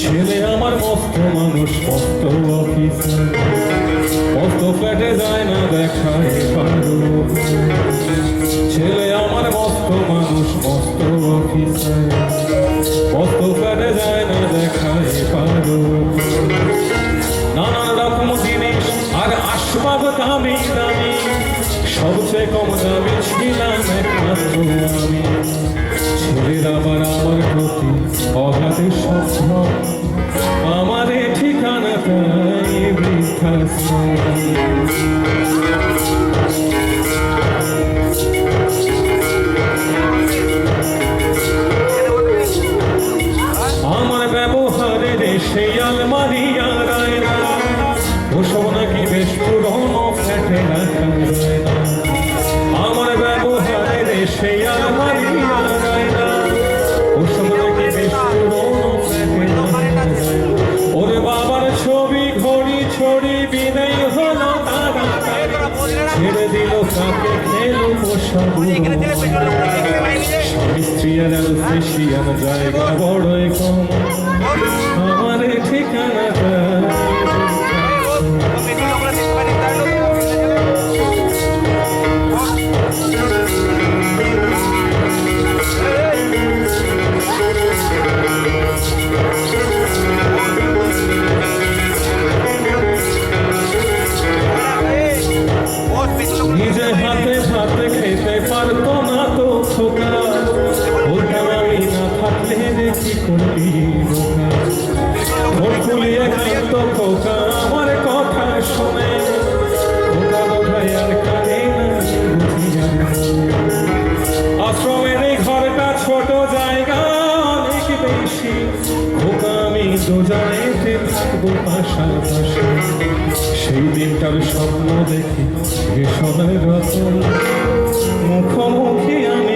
ছেলে আমার মস্ত মানুষ মস্ত অফিসার মস্ত ফ্ল্যাটে যায় না দেখায়। সবচেয়ে কম দামি ছিলাম একমাত্র আমি ছেলের আবার আমার প্রতি অগাধে স্বপ্ন আমাদের ঠিকানা তাই বৃদ্ধাশ্রম আমার সেই আলমারি আর ওসব নাকি বেশ পুরনো, ফ্ল্যাটে রাখা ছড়ি দিল কাকে খেলো পোষাবো স্বামী স্ত্রী আর ফেসিয়ার জায়গা বড়ই কম। আমার বোকা ভোট ফুলিয়ে খোকা, আমার কথা। আশ্রমের এই ঘরটা, ছোট জায়গা অনেক বেশি। আমি দুজনেতে থাকব পাশাপাশি। সেই দিনটার স্বপ্ন দেখি ভীষণের রতন। মুখোমুখি আমি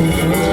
আমি